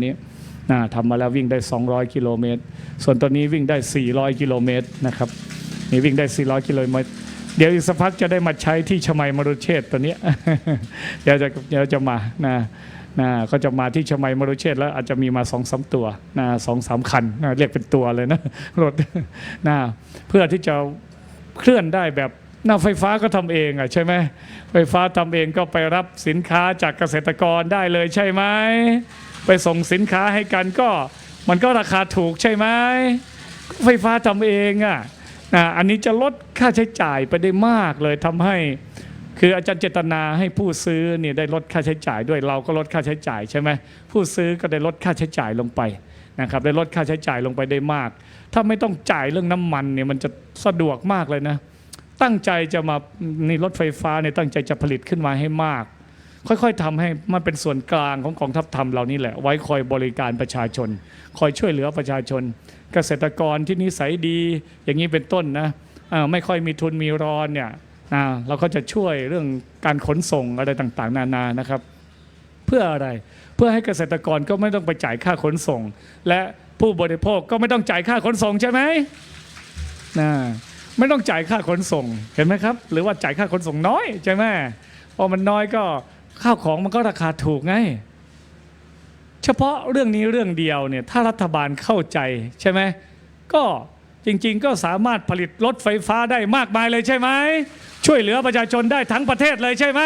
นี้นะทำมาแล้ววิ่งได้ 200 กิโลเมตร ส่วนตัวนี้วิ่งได้ 400 กิโลเมตรนะครับนี่วิ่งได้ 400 กิโลเมตร เดี๋ยวอีกสักพักจะได้มาใช้ที่ชมัยมรุเชษฐ์ตัวนี้ เดี๋ยวจะเดี๋ยวจะมานะนะก็จะมาที่ชมัยมรุเชษฐ์แล้วอาจจะมีมาสองสามตัวนะสองสามคันนะเรียกเป็นตัวเลยนะรถนะเพื่อที่จะเคลื่อนได้แบบหน้าไฟฟ้าก็ทำเองอะใช่ไหมไฟฟ้าทำเองก็ไปรับสินค้าจากเกษตรกรได้เลยใช่ไหม ไปส่งสินค้าให้กันก็มันก็ราคาถูกใช่ไหมไฟฟ้าทำเองอะนะอันนี้จะลดค่าใช้จ่ายไปได้มากเลยทำให้ คืออาจารย์เจตนาให้ผู้ซื้อเนี่ยได้ลดค่าใช้จ่ายด้วยเราก็ลดค่าใช้จ่ายใช่ไหมผู้ซื้อก็ได้ลดค่าใช้จ่ายลงไปนะครับได้ลดค่าใช้จ่ายลงไปได้มาก ถ้าไม่ต้องจ่ายเรื่องน้ำมันเนี่ยมันจะสะดวกมากเลยนะ ตั้งใจจะมานี่รถไฟฟ้าเนี่ยตั้งใจจะผลิตขึ้นมาให้มาก ค่อยๆทำให้มันเป็นส่วนกลางของกองทัพธรรมเรานี่แหละ ไว้คอยบริการประชาชน คอยช่วยเหลือประชาชน เกษตรกรที่นิสัยดีอย่างนี้เป็นต้นนะไม่ค่อยมีทุนมีรอนเนี่ยเราก็จะช่วยเรื่องการขนส่งอะไรต่างๆ นานานะครับ เพื่ออะไรเพื่อให้เกษตรกรก็ไม่ต้องไปจ่ายค่าขนส่ง และผู้บริโภคก็ไม่ต้องจ่ายค่าขนส่งใช่ไหมนะไม่ต้องจ่ายค่าขนส่งเห็นไหมครับ หรือว่าจ่ายค่าขนส่งน้อยใช่ไหมพอมันน้อยก็ ข้าวของมันก็ราคาถูกไง เฉพาะเรื่องนี้เรื่องเดียวเนี่ยถ้ารัฐบาลเข้าใจใช่ไหมก็จริงๆ ก็สามารถผลิตรถไฟฟ้าได้มากมายเลยใช่ไหมช่วยเหลือประชาชนได้ทั้งประเทศเลยใช่ไหม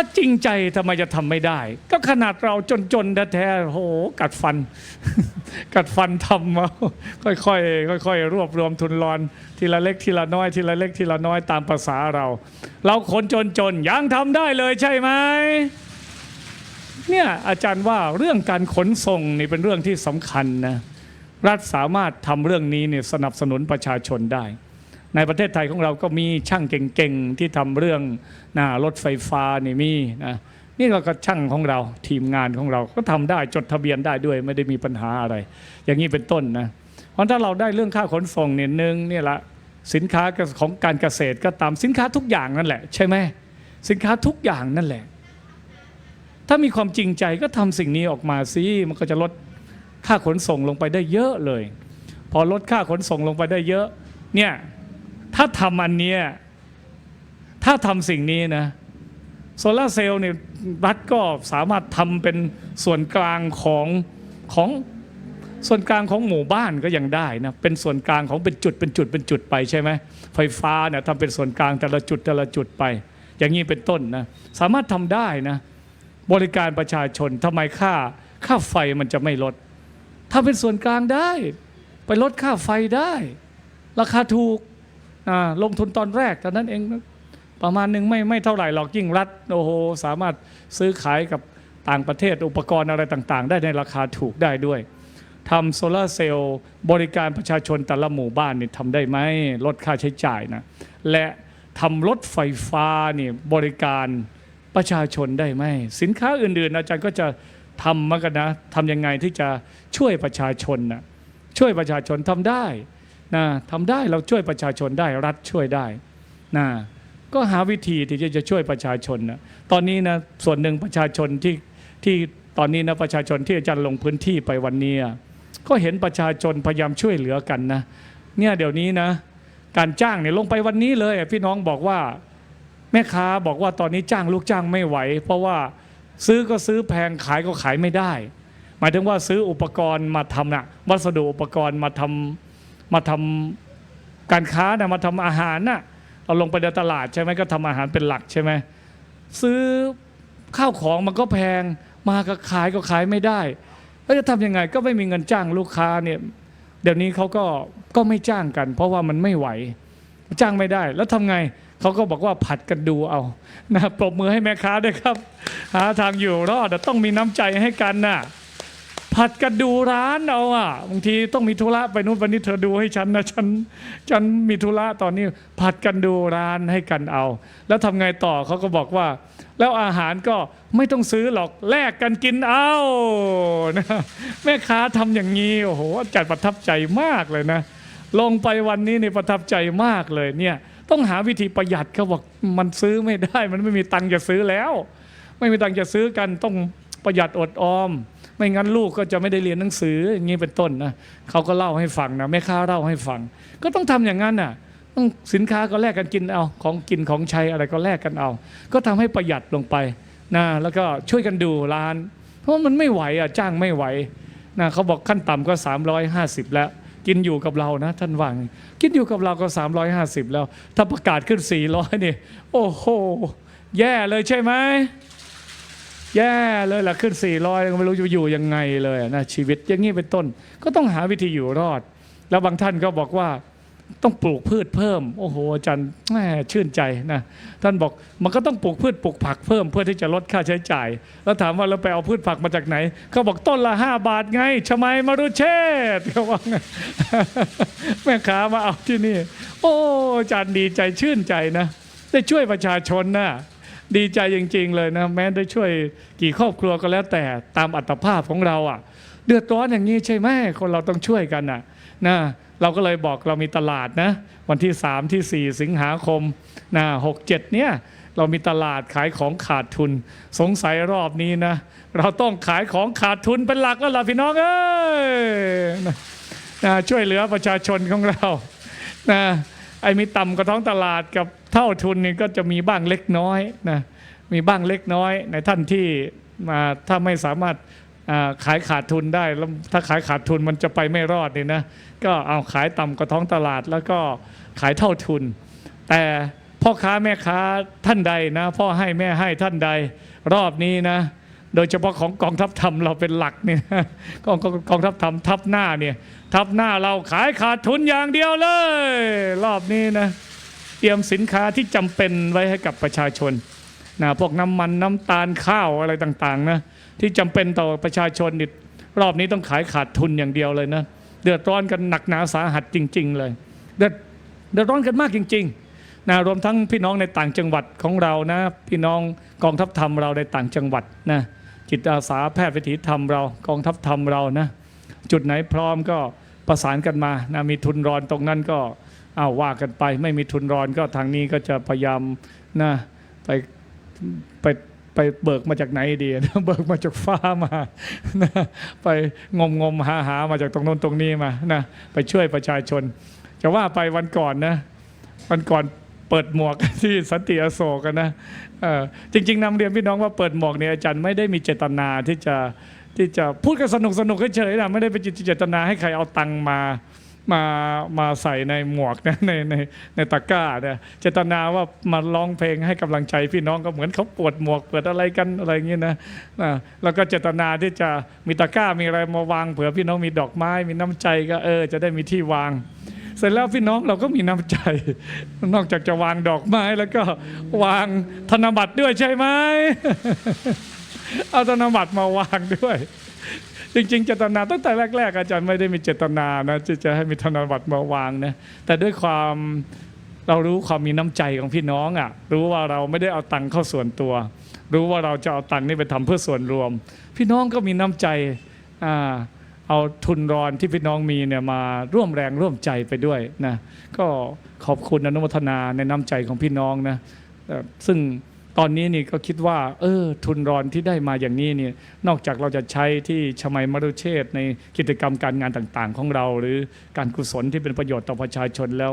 ถ้าจริงใจทำไมจะทำไม่ได้ ก็ขนาดเราจนๆแท้ๆโอ้โห กัดฟัน กัดฟันทำมาค่อยๆค่อยๆรวบรวมทุนรอน ทีละเล็กทีละน้อยทีละเล็กทีละน้อยตามภาษาเรา เราคนจนๆยังทำได้เลยใช่ไหมเนี่ยอาจารย์ว่าเรื่องการขนส่งนี่เป็นเรื่องที่สำคัญนะรัฐสามารถทำเรื่องนี้เนี่ยสนับสนุนประชาชนได้ ในประเทศไทยของเราก็มีช่างเก่งๆ ที่ทำเรื่องนะรถไฟฟ้านี่มีนะนี่เราก็ช่างของเราทีมงานของเราก็ทำได้จดทะเบียนได้ด้วยไม่ได้มีปัญหาอะไร อย่างนี้เป็นต้นนะเพราะถ้าเราได้เรื่องค่าขนส่งเนี่ยหนึ่งเนี่ยละสินค้าของการเกษตรก็ตามสินค้าทุกอย่างนั่นแหละ ใช่ไหมสินค้าทุกอย่างนั่นแหละ ถ้ามีความจริงใจก็ทำสิ่งนี้ออกมาสิมันก็จะลดค่าขนส่งลงไปได้เยอะเลย พอลดค่าขนส่งลงไปได้เยอะเนี่ย ถ้าทำอันเนี้ยถ้าทำสิ่งนี้นะโซลาร์เซลล์เนี่ยรัฐก็สามารถทำเป็นส่วนกลางของของส่วนกลางของหมู่บ้านก็ยังได้นะเป็นส่วนกลางของเป็นจุดเป็นจุดเป็นจุดไปใช่ไหมไฟฟ้าเนี่ยทำเป็นส่วนกลางแต่ละจุดแต่ละจุดไป อย่างนี้เป็นต้นนะสามารถทำได้นะบริการประชาชนทำไมค่าค่าไฟมันจะไม่ลด ถ้าเป็นส่วนกลางได้ ไปลดค่าไฟได้ ราคาถูก ลงทุนตอนแรกเท่นั้นเองประมาณหนึ่งไม่ไม่เท่าไหร่หรอกยิ่งรัฐโอ้โหสามารถซื้อขายกับต่างประเทศอุปกรณ์อะไรต่างๆ ได้ในราคาถูกได้ด้วยทำโซลาร์เซลล์บริการประชาชนแต่ละหมู่บ้านนี่ทำได้ไหมลดค่าใช้จ่ายนะและทำรถไฟฟ้านี่บริการประชาชนได้ไหมสินค้าอื่นๆ อาจารย์ก็จะทำมากันนะทำยังไงที่จะช่วยประชาชนนะช่วยประชาชนทำได้ นะทำได้เราช่วยประชาชนได้รัฐช่วยได้นะก็หาวิธีที่จะช่วยประชาชนนะตอนนี้นะส่วนหนึ่งประชาชนที่ที่ตอนนี้นะประชาชนที่อาจารย์ลงพื้นที่ไปวันนี้ก็เห็นประชาชนพยายามช่วยเหลือกันนะเนี่ยเดี๋ยวนี้นะการจ้างเนี่ยลงไปวันนี้เลย พี่น้องบอกว่าแม่ค้าบอกว่าตอนนี้จ้างลูกจ้างไม่ไหว เพราะว่าซื้อก็ซื้อแพงขายก็ขายไม่ได้ หมายถึงว่าซื้ออุปกรณ์มาทำนะวัสดุอุปกรณ์มาทำ มาทำการค้านะมาทำอาหารนะ่ะเราลงไปในตลาดใช่ไหมก็ทำอาหารเป็นหลักใช่ไหมซื้อข้าวของมันก็แพงมาก็ขายก็ขายไม่ได้แล้วจะทำยังไงก็ไม่มีเงินจ้างลูกค้าเนี่ยเดี๋ยวนี้เขาก็ก็ไม่จ้างกัน เพราะว่ามันไม่ไหว จ้างไม่ได้ แล้วทำไงเขาก็บอกว่าผัดกันดูเอานะปรบมือให้แม่ค้าด้วยครับ หาทางอยู่รอดต่ต้องมีน้ำใจให้กันน่ะ ผัดกันดูร้านเอาอะบางทีต้องมีธุระไปนู้นวันนี้เธอดูให้ฉันนะฉันฉันมีธุระตอนนี้ผัดกันดูร้านให้กันเอา แล้วทำไงต่อเขาก็บอกว่า แล้วอาหารก็ไม่ต้องซื้อหรอกแลกกันกินเอานะแม่ค้าทำอย่างนี้โอ้โหจัดประทับใจมากเลยนะ ลงไปวันนี้นี่ประทับใจมากเลยเนี่ยต้องหาวิธีประหยัดเขาบอกมันซื้อไม่ได้ มันไม่มีตังค์จะซื้อแล้ว ไม่มีตังค์จะซื้อกันต้องประหยัดอดออม ไม่งั้นลูกก็จะไม่ได้เรียนหนังสืออย่างนี้เป็นต้นนะเขาก็เล่าให้ฟังนะแม่ค้าเล่าให้ฟัง ก็ต้องทำอย่างนั้นน่ะต้องสินค้าก็แลกกันกินเอาของกินของใช้อะไรก็แลกกันเอา ก็ทำให้ประหยัดลงไปนะแล้วก็ช่วยกันดูร้าน เพราะมันไม่ไหวอะจ้างไม่ไหวนะเขาบอกขั้นต่ำก็ 350 แล้วกินอยู่กับเรานะท่านว่างกินอยู่กับเราก็ 350 แล้ว ถ้าประกาศขึ้น 400 นี่ โอ้โห แย่เลยใช่ไหม แย่เลยล่ะขึ้น 400ก็ไม่รู้จะอยู่ยังไงเลยนะชีวิตอย่างนี้เป็นต้น ก็ต้องหาวิธีอยู่รอด แล้วบางท่านก็บอกว่าต้องปลูกพืชเพิ่ม โอ้โหอาจารย์แหมชื่นใจนะท่านบอกมันก็ต้องปลูกพืชปลูกผักเพิ่มเพื่อที่จะลดค่าใช้จ่าย แล้วถามว่าเราไปเอาพืชผักมาจากไหนเขาบอกต้นละ5บาทไงชมัยมารุเชษเขาว่าไงแม่ค้ามาเอาที่นี่ โอ้อาจารย์ดีใจชื่นใจนะ ได้ช่วยประชาชนนะ ดีใจจริง ๆ เลยนะแม้ได้ช่วยกี่ครอบครัวก็แล้วแต่ตามอัตภาพของเราอะเดือดร้อนอย่างนี้ใช่ไหมคนเราต้องช่วยกันน่ะนะเราก็เลยบอกเรามีตลาดนะวันที่ 3 ที่ 4 สิงหาคมนะหกเจ็ดเนี่ยเรามีตลาดขายของขาดทุน สงสัยรอบนี้นะ เราต้องขายของขาดทุนเป็นหลักแล้วล่ะพี่น้องเอ้ยนะช่วยเหลือประชาชนของเรานะไอ้มีต่ำกว่าท้องตลาดกับ เท่าทุนนี่ก็จะมีบ้างเล็กน้อยนะมีบ้างเล็กน้อยในท่านที่มาถ้าไม่สามารถขายขาดทุนได้แล้วถ้าขายขาดทุนมันจะไปไม่รอดนี่นะก็เอาขายต่ำกว่าท้องตลาด แล้วก็ขายเท่าทุน แต่พ่อค้าแม่ค้าท่านใดนะ พ่อให้แม่ให้ท่านใดรอบนี้นะ โดยเฉพาะของกองทัพธรรมเราเป็นหลักเนี่ยกองกองกองทัพธรรมทับหน้าเนี่ยทับหน้าเราขายขาดทุนอย่างเดียวเลย รอบนี้นะ เตรียมสินค้าที่จำเป็นไว้ให้กับประชาชนนะพวกน้ำมันน้ำตาลข้าวอะไรต่างๆนะที่จำเป็นต่อประชาชนนี่รอบนี้ต้องขายขาดทุนอย่างเดียวเลยนะเดือดร้อนกันหนักหนาสาหัสจริง ๆ เลยเดือดเดือดร้อนกันมากจริงๆนะรวมทั้งพี่น้องในต่างจังหวัดของเรานะพี่น้องกองทัพธรรมเราในต่างจังหวัดนะจิตอาสาแพทย์วิถีธรรมเรากองทัพธรรมเรานะจุดไหนพร้อมก็ประสานกันมานะมีทุนรอนตรงนั้นก็ อาว่ากันไปไม่มีทุนรอนก็ทางนี้ก็จะพยายามนะไปไปไปเบิกมาจากไหนดีเบิกมาจากฟ้ามานะไปงมงมหาหามาจากตรงโน้นตรงนี้มานะไปช่วยประชาชนจะว่าไปวันก่อนนะวันก่อนเปิดหมวกที่สันติอโศกนะจริง ๆนำเรียนพี่น้องว่าเปิดหมวกเนี่ยอาจารย์ไม่ได้มีเจตนาที่จะที่จะพูดกันสนุกสนุกเฉยๆนะไม่ได้เป็นเจตนาให้ใครเอาตังมา มามาใส่ในหมวกนะในในในตะกร้าเนี่ยเจตนาว่ามาร้องเพลงให้กำลังใจพี่น้องก็เหมือนเขาปวดหมวกเปิดอะไรกันอะไรอย่างเงี้ยนะนะแล้วก็เจตนาที่จะมีตะกร้ามีอะไรมาวางเผื่อพี่น้องมีดอกไม้มีน้ำใจก็เออ จะได้มีที่วาง เสร็จแล้วพี่น้องเราก็มีน้ำใจ นอกจากจะวางดอกไม้แล้วก็วางธนบัตรด้วยใช่ไหมเอาธนบัตรมาวางด้วย จริง ๆ เจตนาตั้งแต่แรก ๆ อาจารย์ไม่ได้มีเจตนานะที่จะให้มีธนบัตรมาวางนะแต่ด้วยความเรารู้ความมีน้ำใจของพี่น้องอะรู้ว่าเราไม่ได้เอาตังค์เข้าส่วนตัว รู้ว่าเราจะเอาตังค์นี่ไปทำเพื่อส่วนรวม พี่น้องก็มีน้ำใจอ่าเอาทุนรอนที่พี่น้องมีเนี่ยมาร่วมแรงร่วมใจไปด้วยนะก็ขอบคุณอนุโมทนาในน้ำใจของพี่น้องนะซึ่ง ตอนนี้นี่ก็คิดว่า เออ ทุนรอนที่ได้มาอย่างนี้เนี่ยนอกจากเราจะใช้ที่ชมัยมรุเชษในกิจกรรมการงานต่างๆ ของเรา หรือการกุศลที่เป็นประโยชน์ต่อประชาชนแล้ว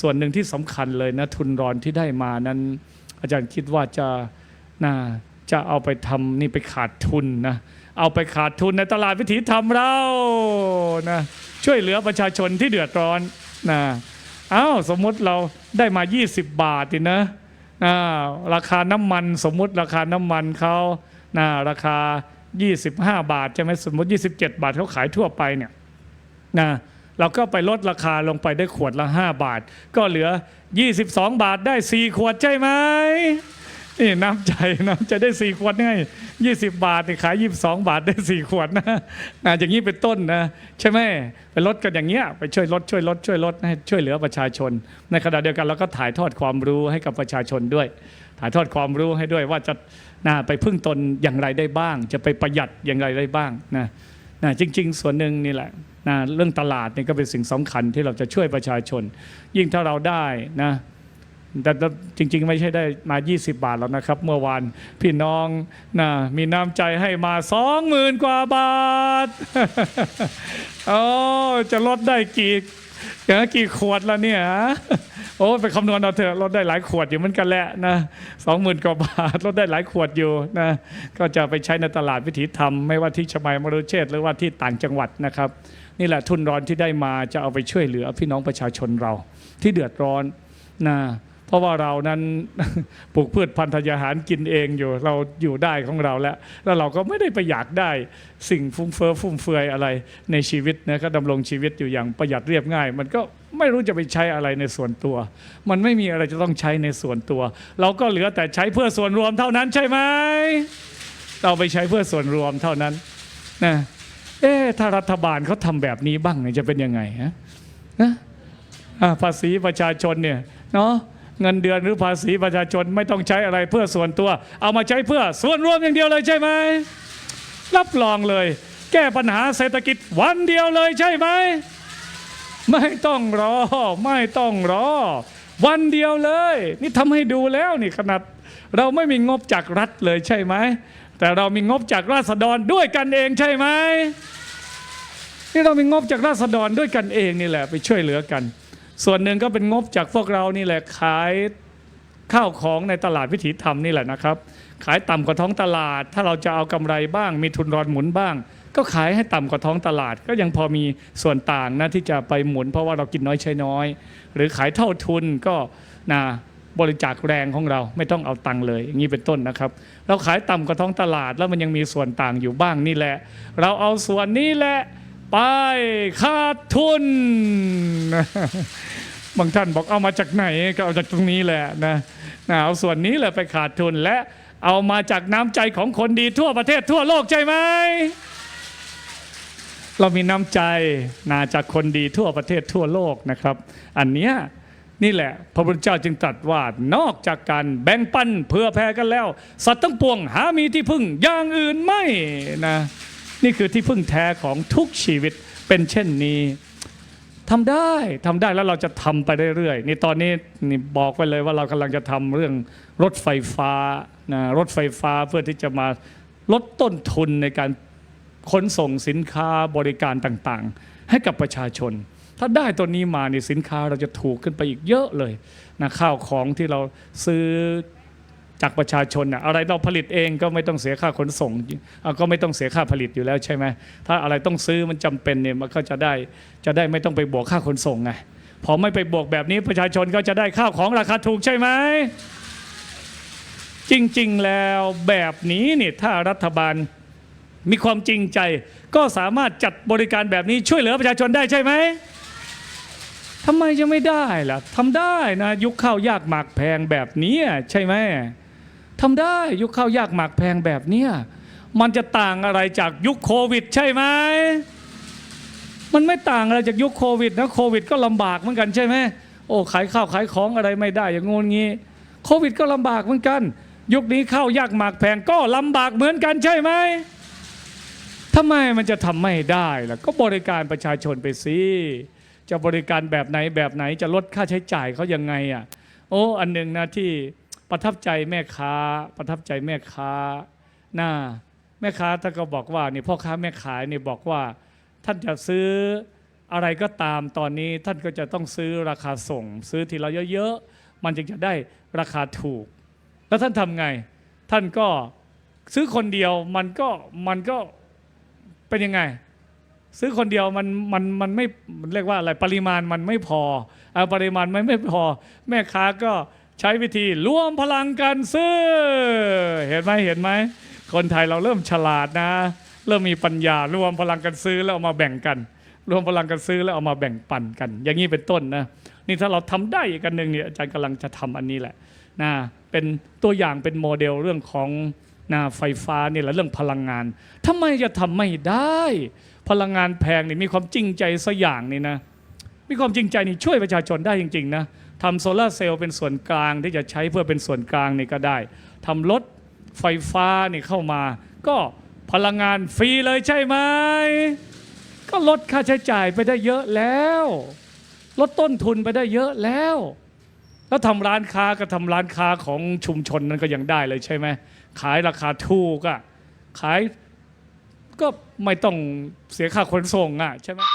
ส่วนหนึ่งที่สำคัญเลยนะทุนรอนที่ได้มานั้น อาจารย์คิดว่าจะน่าจะเอาไปทำนี่ไปขาดทุนนะเอาไปขาดทุนในตลาดวิถีธรรมเรานะช่วยเหลือประชาชนที่เดือดร้อนนะอ้าวสมมติเราได้มา 20 บาทนี่นะ ราคาน้ำมันสมมุติราคาน้ำมันเขานะราคา 25 บาทใช่ไหมสมมติ 27 บาทเขาขายทั่วไปเนี่ยนะเราก็ไปลดราคาลงไปได้ขวดละ 5 บาท ก็เหลือ 22 บาทได้ 4 ขวดใช่ไหม นี่น้ำใจน้ำใจได้4ขวดง่าย20บาทนี่ขาย22บาทได้4ขวดนะนะอย่างนี้เป็นต้นนะใช่ไหมไปลดกันอย่างเงี้ยไปช่วยลดช่วยลดช่วยลดให้ช่วยเหลือประชาชน ในขณะเดียวกันเราก็ถ่ายทอดความรู้ให้กับประชาชนด้วย ถ่ายทอดความรู้ให้ด้วยว่าจะนะไปพึ่งตนอย่างไรได้บ้าง จะไปประหยัดอย่างไรได้บ้างนะนะจริง ๆ ส่วนหนึ่งนี่แหละนะเรื่องตลาดนี่ก็เป็นสิ่งสำคัญที่เราจะช่วยประชาชน ยิ่งถ้าเราได้นะ แต่จริง ๆ ไม่ใช่ได้มา 20 บาทแล้วนะครับ เมื่อวานพี่น้องนะมีน้ำใจให้มา20,000กว่าบาทโอ้จะลดได้กี่อย่างกี่ขวดแล้วเนี่ยโอ้ไปคำนวณเอาเถอะลดได้หลายขวดอยู่เหมือนกันแหละนะสองหมื่นกว่าบาทลดได้หลายขวดอยู่นะก็จะไปใช้ในตลาดวิถีธรรม ไม่ว่าที่ชมายมรุเชษหรือว่าที่ต่างจังหวัดนะครับ นี่แหละทุนร้อนที่ได้มาจะเอาไปช่วยเหลือพี่น้องประชาชนเราที่เดือดร้อนนะ ราะว่าเรานั้นปลูกพืชพันธุ์ธัญญาหารกินเองอยู่ เราอยู่ได้ของเราแล้ว แล้วเราก็ไม่ได้ไปอยากได้สิ่งฟุ้งเฟ้อฟุ่มเฟือยอะไรในชีวิตนะก็ดำรงชีวิตอยู่อย่างประหยัดเรียบง่าย มันก็ไม่รู้จะไปใช้อะไรในส่วนตัว มันไม่มีอะไรจะต้องใช้ในส่วนตัว เราก็เหลือแต่ใช้เพื่อส่วนรวมเท่านั้นใช่ไหมเราไปใช้เพื่อส่วนรวมเท่านั้นนะเอ๊ถ้ารัฐบาลเขาทำแบบนี้บ้างจะเป็นยังไงฮะนะภาษีประชาชนเนี่ยเนาะ เงินเดือนหรือภาษีประชาชนไม่ต้องใช้อะไรเพื่อส่วนตัว เอามาใช้เพื่อส่วนรวมอย่างเดียวเลยใช่ไหมรับรองเลย แก้ปัญหาเศรษฐกิจวันเดียวเลยใช่ไหมไม่ต้องรอ ไม่ต้องรอ วันเดียวเลย นี่ทำให้ดูแล้วนี่ขนาดเราไม่มีงบจากรัฐเลยใช่ไหมแต่เรามีงบจากราษฎรด้วยกันเองใช่ไหมนี่เรามีงบจากราษฎรด้วยกันเองนี่แหละไปช่วยเหลือกัน ส่วนหนึ่งก็เป็นงบจากพวกเรานี่แหละขายข้าวของในตลาดวิถีธรรมนี่แหละนะครับ ขายต่ำกว่าท้องตลาด ถ้าเราจะเอากำไรบ้าง มีทุนรอนหมุนบ้าง ก็ขายให้ต่ำกว่าท้องตลาด ก็ยังพอมีส่วนต่างนะที่จะไปหมุน เพราะว่าเรากินน้อยใช้น้อย หรือขายเท่าทุนก็นะบริจาคแรงของเราไม่ต้องเอาตังค์เลยอย่างนี้เป็นต้นนะครับ เราขายต่ำกว่าท้องตลาดแล้วมันยังมีส่วนต่างอยู่บ้างนี่แหละ เราเอาส่วนนี้แหละ ไปขาดทุน บางท่านบอกเอามาจากไหนก็เอาจากตรงนี้แหละนะนะเอาส่วนนี้แหละไปขาดทุนและเอามาจากน้ำใจของคนดีทั่วประเทศทั่วโลกใช่ไหมเรามีน้ำใจนาจากคนดีทั่วประเทศทั่วโลกนะครับ อันเนี้ยนี่แหละ พระพุทธเจ้าจึงตรัสว่านอกจากการแบ่งปันเพื่อแผ่กันแล้ว สัตว์ทั้งปวงหามีที่พึ่งอย่างอื่นไม่นะ นี่คือที่พึ่งแท้ของทุกชีวิตเป็นเช่นนี้ทำได้ทำได้แล้วเราจะทำไปเรื่อยๆนี่ตอนนี้นี่บอกไว้เลยว่าเรากำลังจะทำเรื่องรถไฟฟ้านะรถไฟฟ้าเพื่อที่จะมาลดต้นทุนในการขนส่งสินค้าบริการต่างๆ ให้กับประชาชน ถ้าได้ตัวนี้มาเนี่ยสินค้าเราจะถูกขึ้นไปอีกเยอะเลยนะข้าวของที่เราซื้อ จากประชาชนนะอะไรเราผลิตเองก็ไม่ต้องเสียค่าขนส่งก็ไม่ต้องเสียค่าผลิตอยู่แล้วใช่ไหมถ้าอะไรต้องซื้อมันจำเป็นเนี่ยมันก็จะได้จะได้ไม่ต้องไปบวกค่าขนส่งไงพอไม่ไปบวกแบบนี้ประชาชนก็จะได้ข้าวของราคาถูกใช่ไหมจริงๆแล้วแบบนี้เนี่ยถ้ารัฐบาลมีความจริงใจ ก็สามารถจัดบริการแบบนี้ช่วยเหลือประชาชนได้ใช่ไหมทำไมจะไม่ได้ล่ะทำได้นะยุคข้าวยากหมากแพงแบบนี้ใช่ไหม ทำได้ยุคข้าวยากหมากแพงแบบเนี้ยมันจะต่างอะไรจากยุคโควิด ใช่ไหมมันไม่ต่างอะไรจากยุคโควิดนะโควิด ก็ลำบากเหมือนกันใช่ไหมโอ้ขายข้าวขายของอะไรไม่ได้อย่างงูงี้ โควิดก็ลำบากเหมือนกัน ยุคนี้ข้าวยากหมากแพงก็ลำบากเหมือนกันใช่ไหมทำไมมันจะทำไม่ได้ล่ะก็บริการประชาชนไปสิจะบริการแบบไหนแบบไหนจะลดค่าใช้จ่ายเขายังไงอะโอ้อันหนึ่งนะที่ ประทับใจแม่ค้า ประทับใจแม่ค้าหน้าแม่ค้าท่านก็บอกว่านี่พ่อค้าแม่ขายนี่บอกว่า ท่านจะซื้ออะไรก็ตามตอนนี้ท่านก็จะต้องซื้อราคาส่ง ซื้อทีละเยอะๆมันจึงจะได้ราคาถูก แล้วท่านทำไง ท่านก็ซื้อคนเดียวมันก็มันก็เป็นยังไง ซื้อคนเดียวมันมันมันไม่เรียกว่าอะไรปริมาณมันไม่พอเอาปริมาณมันไม่พอ แม่ค้าก็ ใช้วิธีรวมพลังกันซื้อ เห็นไหมเห็นไหม คนไทยเราเริ่มฉลาดนะ เริ่มมีปัญญารวมพลังกันซื้อแล้วเอามาแบ่งกัน รวมพลังกันซื้อแล้วเอามาแบ่งปันกัน อย่างนี้เป็นต้นนะนี่ถ้าเราทำได้อีกอันหนึ่งเนี่ยอาจารย์กำลังจะทำอันนี้แหละนะเป็นตัวอย่างเป็นโมเดลเรื่องของนะไฟฟ้านี่แหละเรื่องพลังงานทำไมจะทำไม่ได้ พลังงานแพงนี่มีความจริงใจสักอย่างนี่นะ มีความจริงใจนี่ช่วยประชาชนได้จริงๆนะทำโซลาเซลล์เป็นส่วนกลางที่จะใช้เพื่อเป็นส่วนกลางนี่ก็ได้ทำรถไฟฟ้านี่เข้ามา ก็พลังงานฟรีเลยใช่ไหมก็ลดค่าใช้จ่ายไปได้เยอะแล้ว ลดต้นทุนไปได้เยอะแล้ว แล้วทำร้านค้าก็ทำร้านค้าของชุมชนนั้นก็ยังได้เลยใช่ไหมขายราคาถูกอะขายก็ไม่ต้องเสียค่าขนส่งอะใช่ไหม